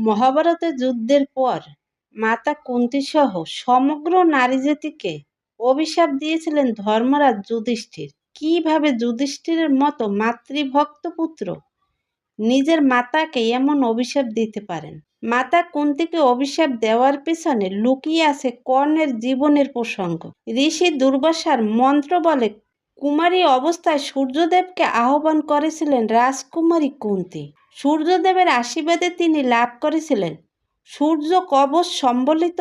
মহাভারতের যুদ্ধের পর মাতা কুন্তী সহ সমগ্র নারী জাতিকে অভিশাপ দিয়েছিলেন ধর্মরাজ যুধিষ্ঠির। কীভাবে যুধিষ্ঠিরের মতো মাতৃভক্ত পুত্র নিজের মাতাকে এমন অভিশাপ দিতে পারেন? মাতা কুন্তিকে অভিশাপ দেওয়ার পিছনে লুকিয়ে আছে কর্ণের জীবনের প্রসঙ্গ। ঋষি দুর্বাসার মন্ত্র বলে, কুমারী অবস্থায় সূর্যদেবকে আহ্বান করেছিলেন রাজকুমারী কুন্তি। সূর্যদেবের আশীর্বাদে তিনি লাভ করেছিলেন। সূর্য কবচ সম্বলিত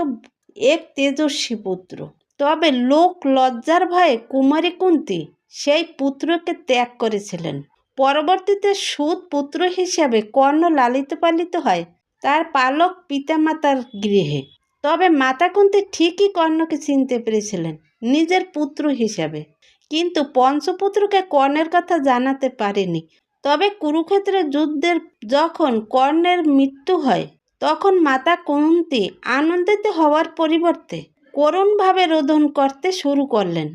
এক তেজস্বী পুত্র। তবে লোক লজ্জার ভয়ে কুমারী কুন্তি সেই পুত্রকে ত্যাগ করেছিলেন। পরবর্তীতে সুদ পুত্র হিসাবে কর্ণ লালিত পালিত হয় তার পালক পিতামাতার গৃহে। তবে মাতা কুন্তি ঠিকই কর্ণকে চিনতে পেরেছিলেন নিজের পুত্র হিসাবে। কিন্তু পঞ্চপুত্রকে কর্ণের কথা জানাতে পারেনি। তবে কুরুক্ষেত্রের যুদ্ধের যখন কর্ণের মৃত্যু হয়, তখন মাতা কুন্তি আনন্দিত হওয়ার পরিবর্তে করুণভাবে রোদন করতে শুরু করলেন।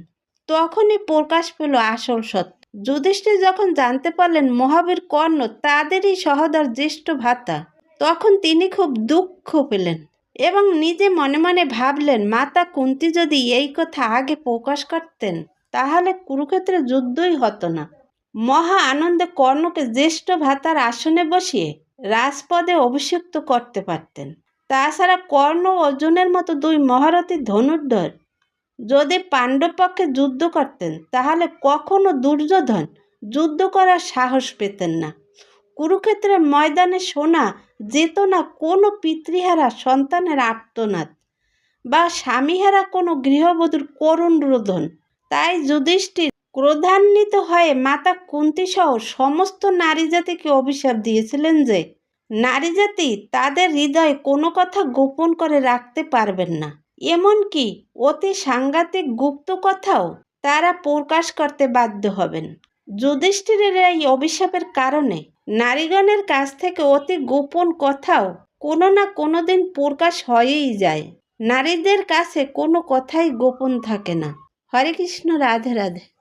তখনই প্রকাশ পেল আসল সত্য। যুধিষ্ঠির যখন জানতে পারলেন মহাবীর কর্ণ তাদেরই সহদার জ্যেষ্ঠ ভাতা, তখন তিনি খুব দুঃখ পেলেন এবং নিজে মনে মনে ভাবলেন, মাতা কুন্তি যদি এই কথা আগে প্রকাশ করতেন, তাহলে কুরুক্ষেত্রে যুদ্ধই হতো না। মহা আনন্দে কর্ণকে জ্যেষ্ঠ ভাতার আসনে বসিয়ে রাজপদে অভিষিক্ত করতে পারতেন। তাছাড়া কর্ণ অর্জুনের মতো দুই মহারথী ধনুর্ধর যদি পাণ্ডব পক্ষে যুদ্ধ করতেন, তাহলে কখনো দুর্যোধন যুদ্ধ করার সাহস পেতেন না। কুরুক্ষেত্রের ময়দানে শোনা যেত না কোনো পিতৃহারা, সন্তানের আর্তনাদ বা স্বামীহারা কোনো গৃহবধূর করুণ রোদন তাই যুধিষ্ঠির ক্রোধান্বিত হয়ে মাতা কুন্তিসহ সমস্ত নারী জাতিকে অভিশাপ দিয়েছিলেন যে, নারী জাতি তাদের হৃদয়ে কোনো কথা গোপন করে রাখতে পারবেন না। এমনকি অতি সাংঘাতিক গুপ্ত কথাও তারা প্রকাশ করতে বাধ্য হবেন। যুধিষ্ঠিরের এই অভিশাপের কারণে নারীগণের কাছ থেকে অতি গোপন কথাও কোনো না কোনো দিন প্রকাশ হয়েই যায়। নারীদের কাছে কোনো কথাই গোপন থাকে না। হরে কৃষ্ণ, রাধে রাধে।